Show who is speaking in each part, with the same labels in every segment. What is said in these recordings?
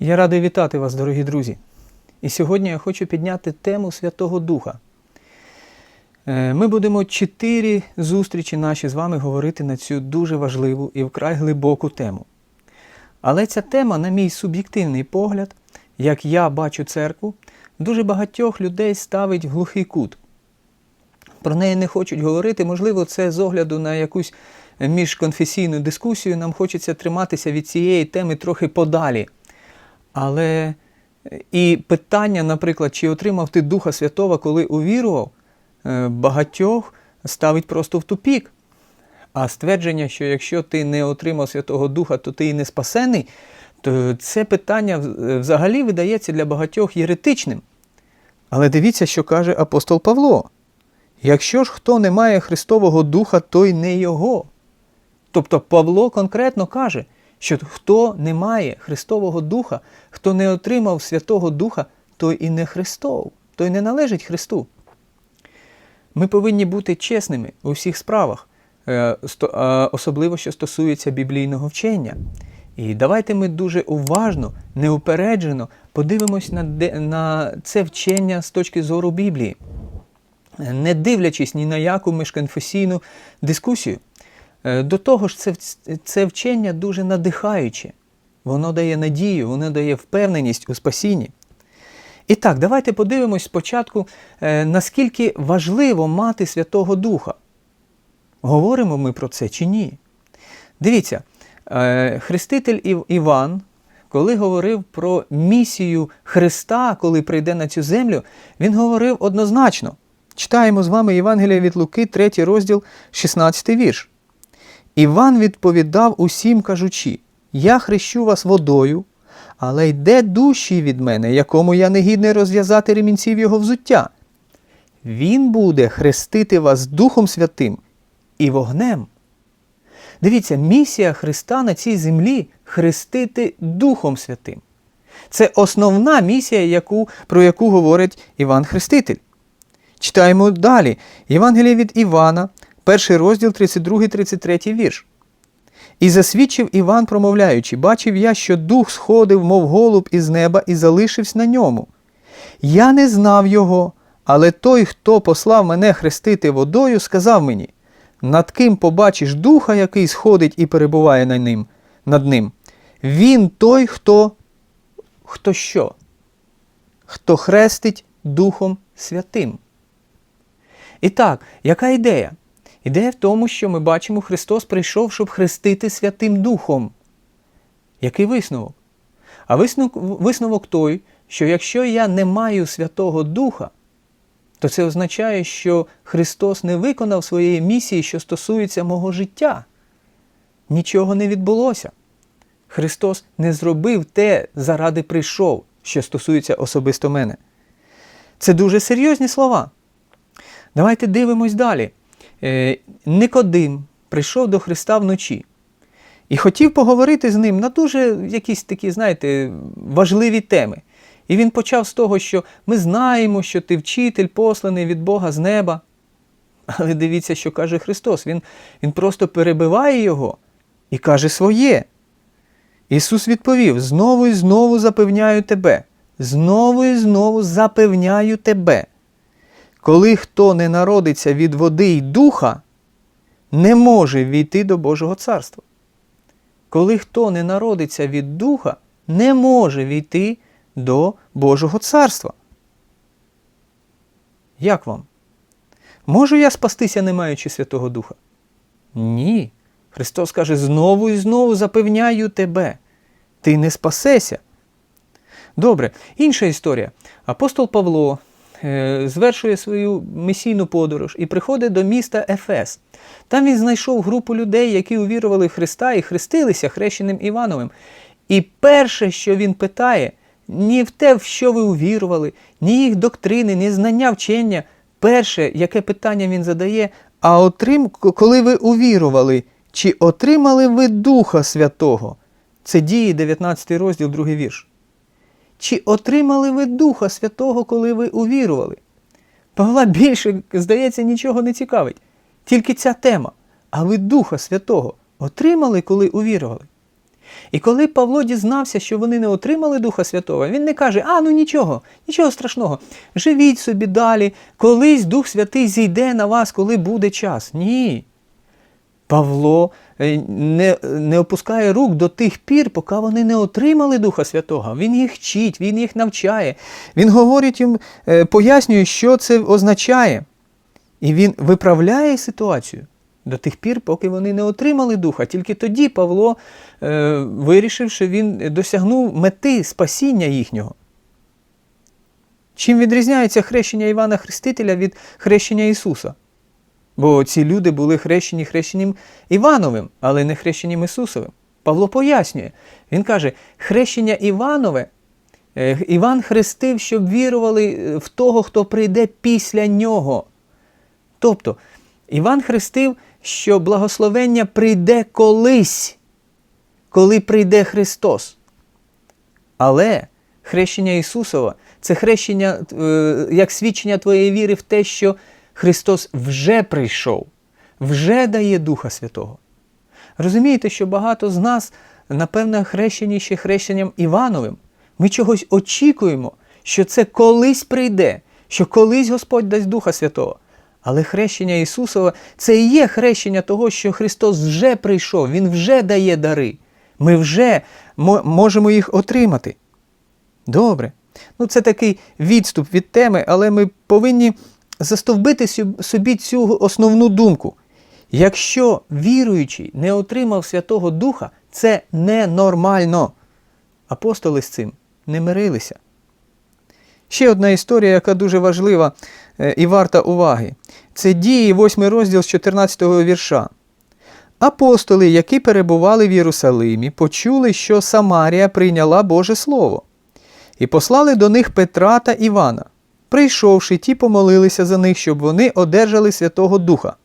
Speaker 1: Я радий вітати вас, дорогі друзі. І сьогодні я хочу підняти тему Святого Духа. Е, Ми будемо чотири зустрічі наші з вами говорити на цю дуже важливу і вкрай глибоку тему. Але ця тема, на мій суб'єктивний погляд, як я бачу церкву, дуже багатьох людей ставить глухий кут. Про неї не хочуть говорити, можливо, це з огляду на якусь міжконфесійну дискусію. Нам хочеться триматися від цієї теми трохи подалі. Але і питання, наприклад, чи отримав ти Духа Святого, коли увірував, е, багатьох ставить просто в тупік. А ствердження, що якщо ти не отримав Святого Духа, то ти і не спасений, то це питання взагалі видається для багатьох єретичним. Але дивіться, що каже апостол Павло. Якщо ж хто не має Христового Духа, то й не його. Тобто Павло конкретно каже, що хто не має Христового Духа, хто не отримав Святого Духа, той і не Христов, той не належить Христу. Ми повинні бути чесними у всіх справах, е, а особливо що стосується біблійного вчення. І давайте ми дуже уважно, неупереджено подивимось на, на це вчення з точки зору Біблії, не дивлячись ні на яку міжконфесійну дискусію. Е, До того ж, це, це вчення дуже надихаюче. Воно дає надію, воно дає впевненість у спасінні. І так, давайте подивимось спочатку, е, наскільки важливо мати Святого Духа. Говоримо ми про це чи ні? Дивіться, е, хреститель Іван, коли говорив про місію Христа, коли прийде на цю землю, він говорив однозначно. Читаємо з вами Євангелія від Луки, 3 розділ, 16 вірш. Іван відповідав усім, кажучи: Я хрещу вас водою, але йде дужчий від мене, якому я не гідний розв'язати ремінців його взуття. Він буде хрестити вас Духом Святим і вогнем. Дивіться, місія Христа на цій землі хрестити Духом Святим. Це основна місія, яку, про яку говорить Іван Хреститель. Читаємо далі. Євангеліє від Івана, перший розділ, 32-33 вірш. І засвідчив Іван, промовляючи, бачив я, що дух сходив, мов голуб із неба, і залишився на ньому. Я не знав його, але той, хто послав мене хрестити водою, сказав мені: над ким побачиш духа, який сходить і перебуває на ним, над ним. Він той, хто. Хто що? Хто хрестить Духом Святим. І так, яка ідея? Ідея в тому, що ми бачимо, Христос прийшов, щоб хрестити Святим Духом. Який висновок? А висновок, висновок той, що якщо я не маю Святого Духа, то це означає, що Христос не виконав своєї місії, що стосується мого життя. Нічого не відбулося. Христос не зробив те, заради прийшов, що стосується особисто мене. Це дуже серйозні слова. Давайте дивимось далі. Е, Никодим прийшов до Христа вночі і хотів поговорити з ним на дуже якісь такі, знаєте, важливі теми. І він почав з того, що ми знаємо, що ти вчитель, посланий від Бога з неба. Але дивіться, що каже Христос. Він, він просто перебиває його і каже своє. Ісус відповів: знову і знову запевняю тебе, знову і знову запевняю тебе. Коли хто не народиться від води й духа, не може війти до Божого царства. Коли хто не народиться від духа, не може війти до Божого царства. Як вам? Можу я спастися, не маючи Святого Духа? Ні. Христос каже: знову і знову запевняю тебе. Ти не спасешся. Добре, інша історія. Апостол Павло звершує свою місійну подорож і приходить до міста Ефес. Там він знайшов групу людей, які увірували в Христа і хрестилися хрещеним Івановим. І перше, що він питає, ні в те, в що ви увірували, ні їх доктрини, ні знання вчення. Перше, яке питання він задає, а отрим, коли ви увірували, чи отримали ви Духа Святого? Це дії 19 розділ, другий вірш. Чи отримали ви Духа Святого, коли ви увірували? Павла більше, здається, нічого не цікавить. Тільки ця тема. А ви Духа Святого отримали, коли увірували? І коли Павло дізнався, що вони не отримали Духа Святого, він не каже, а ну нічого, нічого страшного, живіть собі далі, колись Дух Святий зійде на вас, коли буде час. Ні. Павло е, не не опускає рук до тих пір, поки вони не отримали Духа Святого. Він їх вчить, він їх навчає. Він говорить їм, е, пояснює, що це означає. І він виправляє ситуацію до тих пір, поки вони не отримали духа. Тільки тоді Павло е, вирішив, що він досягнув мети спасіння їхнього. Чим відрізняється хрещення Івана Хрестителя від хрещення Ісуса? Бо ці люди були хрещені хрещенням Івановим, але не хрещенням Ісусовим. Павло пояснює. Він каже, хрещення Іванове, е, Іван хрестив, щоб вірували в того, хто прийде після нього. Тобто, Іван хрестив, що благословення прийде колись, коли прийде Христос. Але хрещення Ісусова це хрещення е, як свідчення твоєї віри в те, що Христос вже прийшов, вже дає Духа Святого. Розумієте, що багато з нас, напевно, хрещені ще хрещенням Івановим. Ми чогось очікуємо, що це колись прийде, що колись Господь дасть Духа Святого. Але хрещення Ісусова це і є хрещення того, що Христос вже прийшов, Він вже дає дари. Ми вже можемо їх отримати. Добре. Ну, Це такий відступ від теми, але ми повинні застовбити собі цю основну думку. Якщо віруючий не отримав Святого Духа, це ненормально. Апостоли з цим не мирилися. Ще одна історія, яка дуже важлива е, і варта уваги. Це дії 8 розділ з 14 вірша. Апостоли, які перебували в Єрусалимі, почули, що Самарія прийняла Боже Слово, і послали до них Петра та Івана. Прийшовши, ті помолилися за них, щоб вони одержали Святого Духа.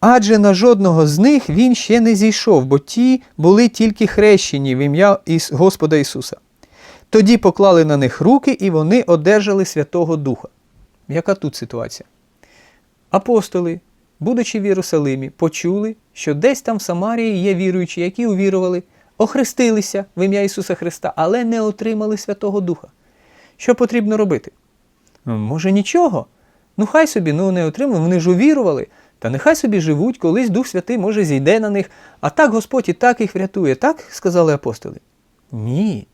Speaker 1: Адже на жодного з них він ще не зійшов, бо ті були тільки хрещені в ім'я Господа Ісуса. Тоді поклали на них руки, і вони одержали Святого Духа. Яка тут ситуація? Апостоли, будучи в Єрусалимі, почули, що десь там в Самарії є віруючі, які увірували, охрестилися в ім'я Ісуса Христа, але не отримали Святого Духа. Що потрібно робити? Може, нічого? Ну, хай собі ну, не отримали, вони ж увірували. Та нехай собі живуть, колись Дух Святий може зійде на них, а так Господь і так їх врятує, так сказали апостоли? Ні.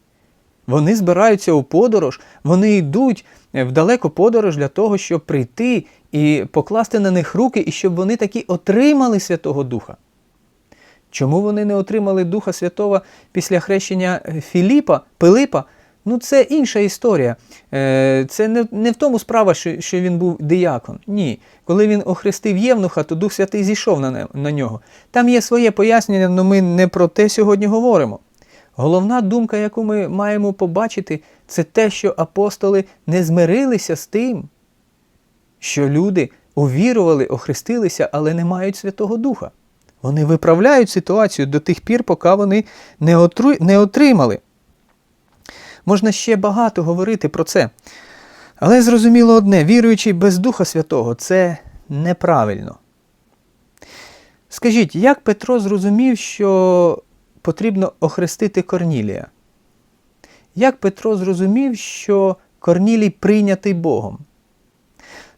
Speaker 1: Вони збираються у подорож, вони йдуть в далеку подорож для того, щоб прийти і покласти на них руки, і щоб вони таки отримали Святого Духа. Чому вони не отримали Духа Святого після хрещення Філіпа, Пилипа? Ну, це інша історія. Е, це не в тому справа, що він був диякон. Ні. Коли він охрестив Євнуха, то Дух Святий зійшов на нього. Там є своє пояснення, але ми не про те сьогодні говоримо. Головна думка, яку ми маємо побачити, це те, що апостоли не змирилися з тим, що люди увірували, охрестилися, але не мають Святого Духа. Вони виправляють ситуацію до тих пір, поки вони не отримали. Можна ще багато говорити про це. Але зрозуміло одне, віруючий без Духа Святого це неправильно. Скажіть, як Петро зрозумів, що потрібно охрестити Корнілія? Як Петро зрозумів, що Корнілій прийнятий Богом?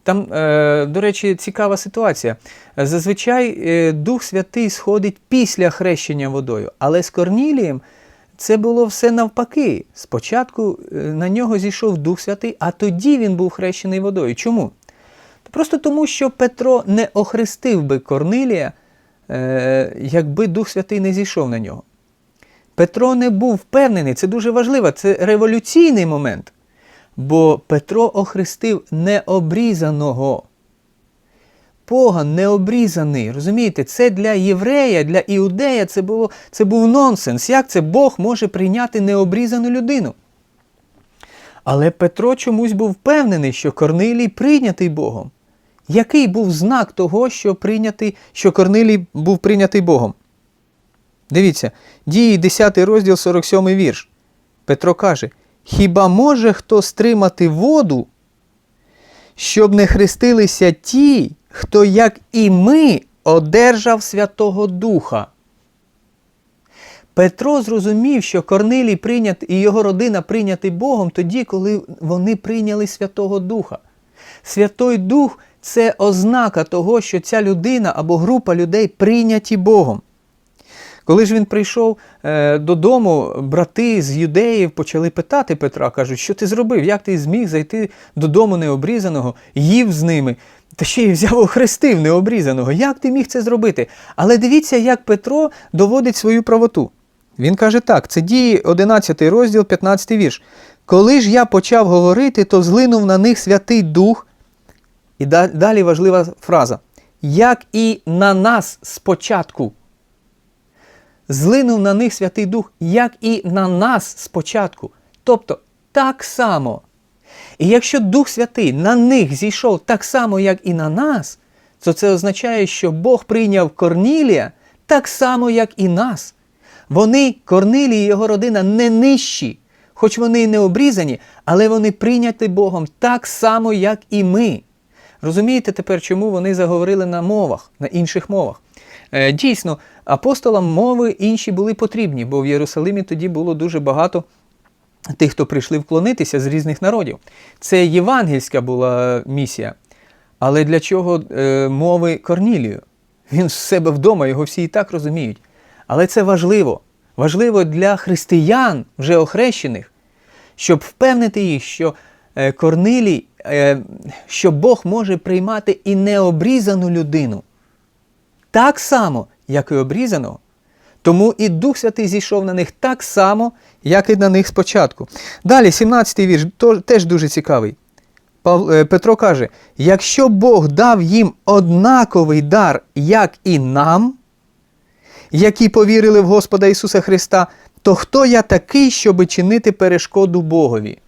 Speaker 1: Там, е, до речі, цікава ситуація. Зазвичай е, Дух Святий сходить після хрещення водою, але з Корнілієм це було все навпаки. Спочатку е, на нього зійшов Дух Святий, а тоді він був хрещений водою. Чому? Просто тому, що Петро не охрестив би Корнилія, е, якби Дух Святий не зійшов на нього. Петро не був впевнений, це дуже важливо, це революційний момент. Бо Петро охрестив необрізаного. Поган необрізаний. Розумієте, це для єврея, для іудея це було, це був нонсенс. Як це Бог може прийняти необрізану людину? Але Петро чомусь був впевнений, що Корнилій прийнятий Богом. Який був знак того, що прийнятий, що Корнилій був прийнятий Богом? Дивіться, дії 10 розділ 47 вірш. Петро каже: Хіба може хто стримати воду, щоб не хрестилися ті, хто, як і ми, одержав Святого Духа? Петро зрозумів, що Корнилій прийнят і його родина прийняті Богом тоді, коли вони прийняли Святого Духа. Святой Дух це ознака того, що ця людина або група людей прийняті Богом. Коли ж він прийшов е, додому, брати з юдеїв почали питати Петра, кажуть, що ти зробив, як ти зміг зайти додому необрізаного, їв з ними, та ще й взяв охрестив необрізаного. Як ти міг це зробити? Але дивіться, як Петро доводить свою правоту. Він каже так: це дії 11 розділ, 15 вірш. Коли ж я почав говорити, то злинув на них Святий Дух. І далі важлива фраза. Як і на нас спочатку. Злинув на них Святий Дух, як і на нас спочатку. Тобто так само. І якщо Дух Святий на них зійшов так само, як і на нас, то це означає, що Бог прийняв Корнілія так само, як і нас. Вони, Корнилій і його родина, не нижчі, хоч вони й не обрізані, але вони прийняті Богом так само, як і ми. Розумієте тепер, чому вони заговорили на мовах, на інших мовах? Е, дійсно, апостолам мови інші були потрібні, бо в Єрусалимі тоді було дуже багато тих, хто прийшли вклонитися з різних народів. Це євангельська була місія. Але для чого е, мови Корнілію? Він з себе вдома, його всі і так розуміють. Але це важливо. Важливо для християн, вже охрещених, щоб впевнити їх, що е, Корнилій, е, що Бог може приймати і необрізану людину. Так само, як і обрізаного. Тому і Дух Святий зійшов на них так само, як і на них спочатку. Далі, 17-й вірш, теж дуже цікавий. Е, Петро каже: якщо Бог дав їм однаковий дар, як і нам, які повірили в Господа Ісуса Христа, то хто я такий, щоби чинити перешкоду Богові?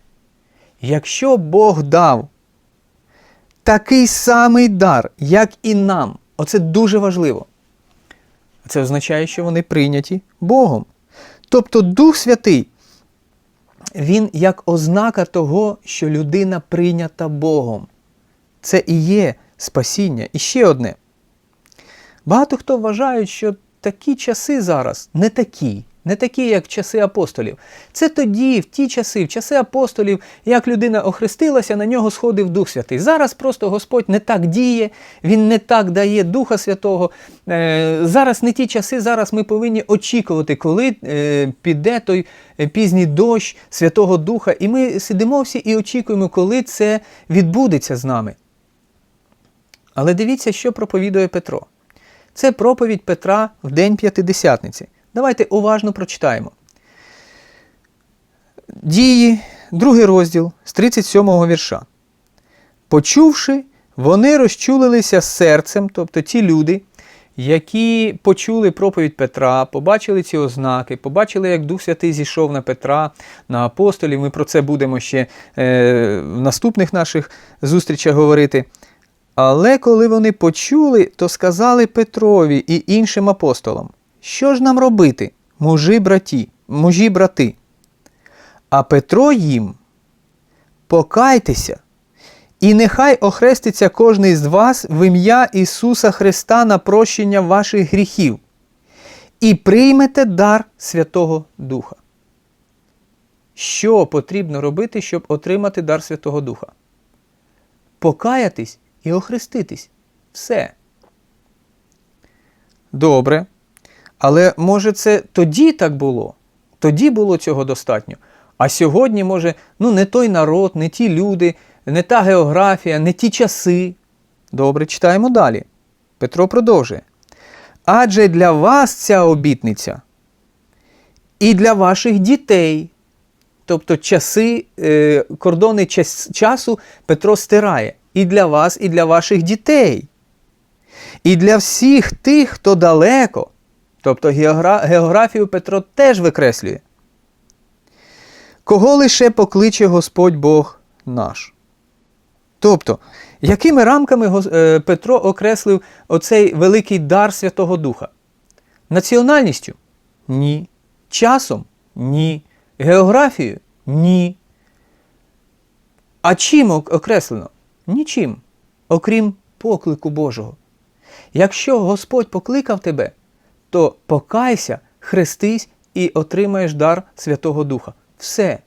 Speaker 1: Якщо Бог дав такий самий дар, як і нам, оце дуже важливо. Це означає, що вони прийняті Богом. Тобто Дух Святий, він як ознака того, що людина прийнята Богом. Це і є спасіння. І ще одне. Багато хто вважають, що такі часи зараз не такі, не такі, як часи апостолів. Це тоді, в ті часи, в часи апостолів, як людина охрестилася, на нього сходив Дух Святий. Зараз просто Господь не так діє, Він не так дає Духа Святого. Е, Зараз не ті часи, зараз ми повинні очікувати, коли е, піде той е, пізній дощ Святого Духа. І ми сидимо всі і очікуємо, коли це відбудеться з нами. Але дивіться, що проповідує Петро. Це проповідь Петра в День П'ятидесятниці. Давайте уважно прочитаємо. Дії, другий розділ з 37 го вірша. Почувши, вони розчулилися серцем, тобто ті люди, які почули проповідь Петра, побачили ці ознаки, побачили, як Дух Святий зійшов на Петра, на апостолів. Ми про це будемо ще е, в наступних наших зустрічах говорити. Але коли вони почули, то сказали Петрові і іншим апостолам, що ж нам робити, мужі браті, мужі брати? А Петро їм, покайтеся, і нехай охреститься кожний з вас в ім'я Ісуса Христа на прощення ваших гріхів, і приймете дар Святого Духа. Що потрібно робити, щоб отримати дар Святого Духа? Покаятись і охреститись. Все. Добре. Але може це тоді так було? Тоді було цього достатньо. А сьогодні, може, ну не той народ, не ті люди, не та географія, не ті часи. Добре, читаємо далі. Петро продовжує. Адже для вас ця обітниця і для ваших дітей. Тобто часи, е, кордони часу Петро стирає і для вас, і для ваших дітей. І для всіх тих, хто далеко. Тобто географію Петро теж викреслює. Кого лише покличе Господь Бог наш. Тобто, якими рамками е, Петро окреслив оцей великий дар Святого Духа? Національністю? Ні. Часом? Ні. Географією? Ні. А чим окреслено? Нічим, окрім поклику Божого. Якщо Господь покликав тебе, то покайся, хрестись і отримаєш дар Святого Духа. Все.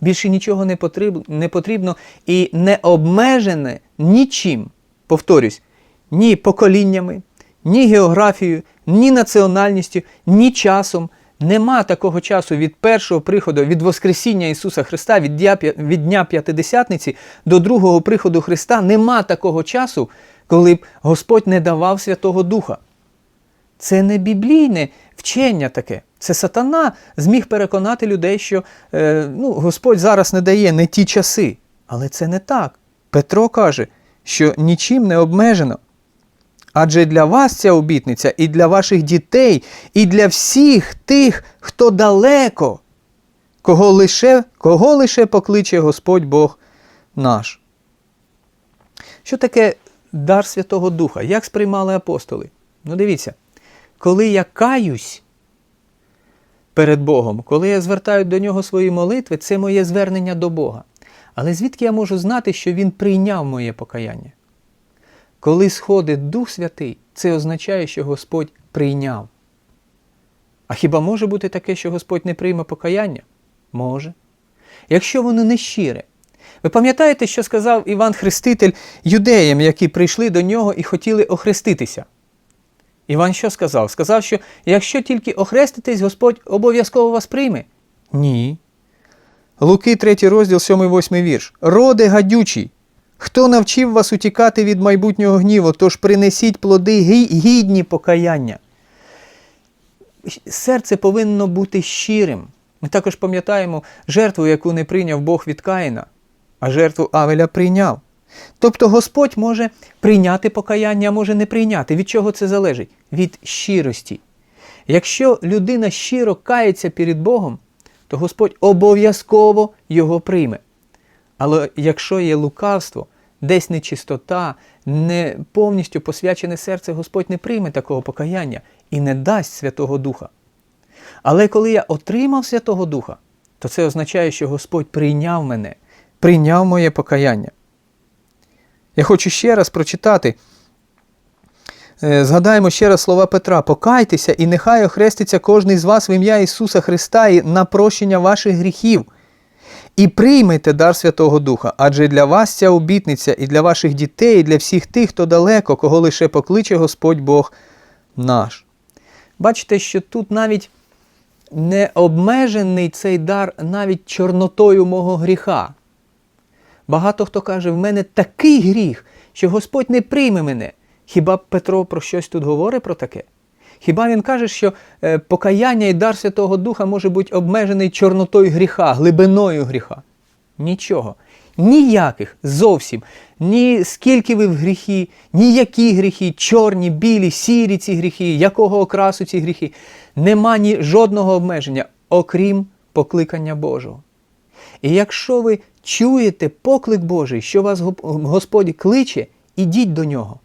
Speaker 1: Більше нічого не потрібно, не потрібно і не обмежене нічим. Повторюсь, ні поколіннями, ні географією, ні національністю, ні часом. Нема такого часу від першого приходу, від Воскресіння Ісуса Христа, від дня, від дня П'ятидесятниці до другого приходу Христа. Нема такого часу, коли б Господь не давав Святого Духа. Це не біблійне вчення таке. Це сатана зміг переконати людей, що е, ну, Господь зараз не дає не ті часи. Але це не так. Петро каже, що нічим не обмежено. Адже для вас ця обітниця і для ваших дітей, і для всіх тих, хто далеко, кого лише, кого лише покличе Господь Бог наш. Що таке дар Святого Духа? Як сприймали апостоли? Ну дивіться, коли я каюсь перед Богом, коли я звертаю до нього свої молитви, це моє звернення до Бога. Але звідки я можу знати, що Він прийняв моє покаяння? Коли сходить Дух Святий, це означає, що Господь прийняв. А хіба може бути таке, що Господь не прийме покаяння? Може. Якщо воно не щире. Ви пам'ятаєте, що сказав Іван Хреститель юдеям, які прийшли до нього і хотіли охреститися? Іван що сказав? Сказав, що якщо тільки охреститесь, Господь обов'язково вас прийме? Ні. Луки 3 розділ 7-8 вірш. Роде гадючий, хто навчив вас утікати від майбутнього гніву, тож принесіть плоди гідні покаяння. Серце повинно бути щирим. Ми також пам'ятаємо жертву, яку не прийняв Бог від Каїна, а жертву Авеля прийняв. Тобто Господь може прийняти покаяння, а може не прийняти. Від чого це залежить? Від щирості. Якщо людина щиро кається перед Богом, то Господь обов'язково його прийме. Але якщо є лукавство, десь нечистота, не повністю посвячене серце, Господь не прийме такого покаяння і не дасть Святого Духа. Але коли я отримав Святого Духа, то це означає, що Господь прийняв мене, прийняв моє покаяння. Я хочу ще раз прочитати. Згадаємо ще раз слова Петра: покайтеся, і нехай охреститься кожний з вас в ім'я Ісуса Христа і на прощення ваших гріхів. І приймете дар Святого Духа, адже для вас ця обітниця і для ваших дітей, і для всіх тих, хто далеко, кого лише покличе Господь Бог наш. Бачите, що тут навіть не обмежений цей дар навіть чорнотою мого гріха. Багато хто каже, в мене такий гріх, що Господь не прийме мене. Хіба Петро про щось тут говорить про таке? Хіба він каже, що е, покаяння і дар Святого Духа може бути обмежений чорнотою гріха, глибиною гріха? Нічого. Ніяких зовсім. Ні скільки ви в гріхі, ніякі гріхи, чорні, білі, сірі ці гріхи, якого окрасу ці гріхи. Нема ні жодного обмеження, окрім покликання Божого. І якщо ви чуєте поклик Божий, що вас Господь кличе, ідіть до нього.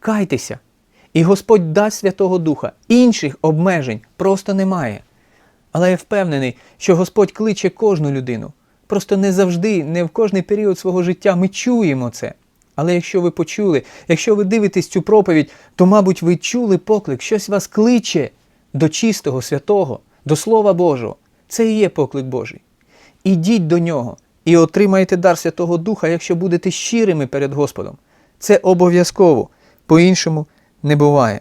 Speaker 1: Кайтеся. І Господь дасть Святого Духа. Інших обмежень просто немає. Але я впевнений, що Господь кличе кожну людину. Просто не завжди, не в кожний період свого життя ми чуємо це. Але якщо ви почули, якщо ви дивитесь цю проповідь, то, мабуть, ви чули поклик, щось вас кличе до чистого, святого, до Слова Божого. Це і є поклик Божий. Ідіть до нього і отримаєте дар Святого Духа, якщо будете щирими перед Господом. Це обов'язково, по-іншому не буває.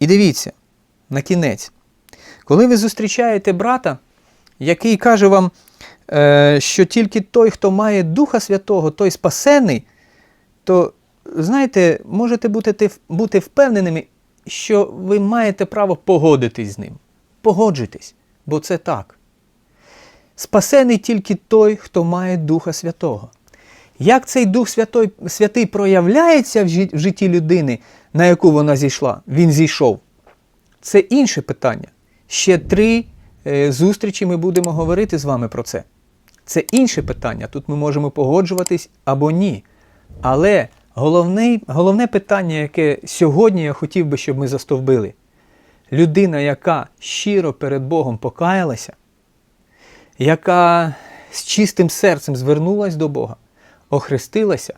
Speaker 1: І дивіться, на кінець, коли ви зустрічаєте брата, який каже вам, що тільки той, хто має Духа Святого, той спасений, то, знаєте, можете бути, бути впевненими, що ви маєте право погодитись з ним. Погоджуйтесь, бо це так. Спасений тільки той, хто має Духа Святого. Як цей Дух Святой, Святий проявляється в житті людини, на яку вона зійшла, він зійшов? Це інше питання. Ще три е, зустрічі ми будемо говорити з вами про це. Це інше питання. Тут ми можемо погоджуватись або ні. Але головне, головне питання, яке сьогодні я хотів би, щоб ми застовбили, людина, яка щиро перед Богом покаялася, яка з чистим серцем звернулася до Бога, охрестилася,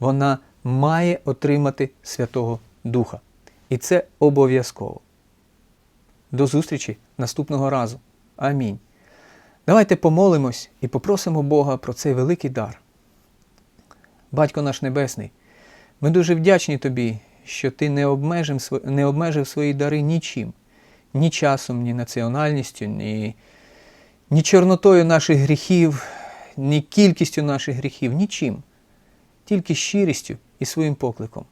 Speaker 1: вона має отримати Святого Духа. І це обов'язково. До зустрічі наступного разу. Амінь. Давайте помолимось і попросимо Бога про цей великий дар. Батько наш Небесний, ми дуже вдячні Тобі, що Ти не обмежив, не обмежив свої дари нічим, ні часом, ні національністю, ні, ні чорнотою наших гріхів, ні кількістю наших гріхів, нічим, тільки щирістю і своїм покликом.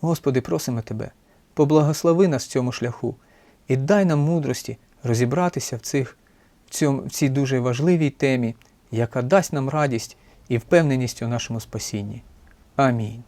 Speaker 1: Господи, просимо Тебе, поблагослови нас в цьому шляху і дай нам мудрості розібратися в, цих, в, цьому, в цій дуже важливій темі, яка дасть нам радість і впевненість у нашому спасінні. Амінь.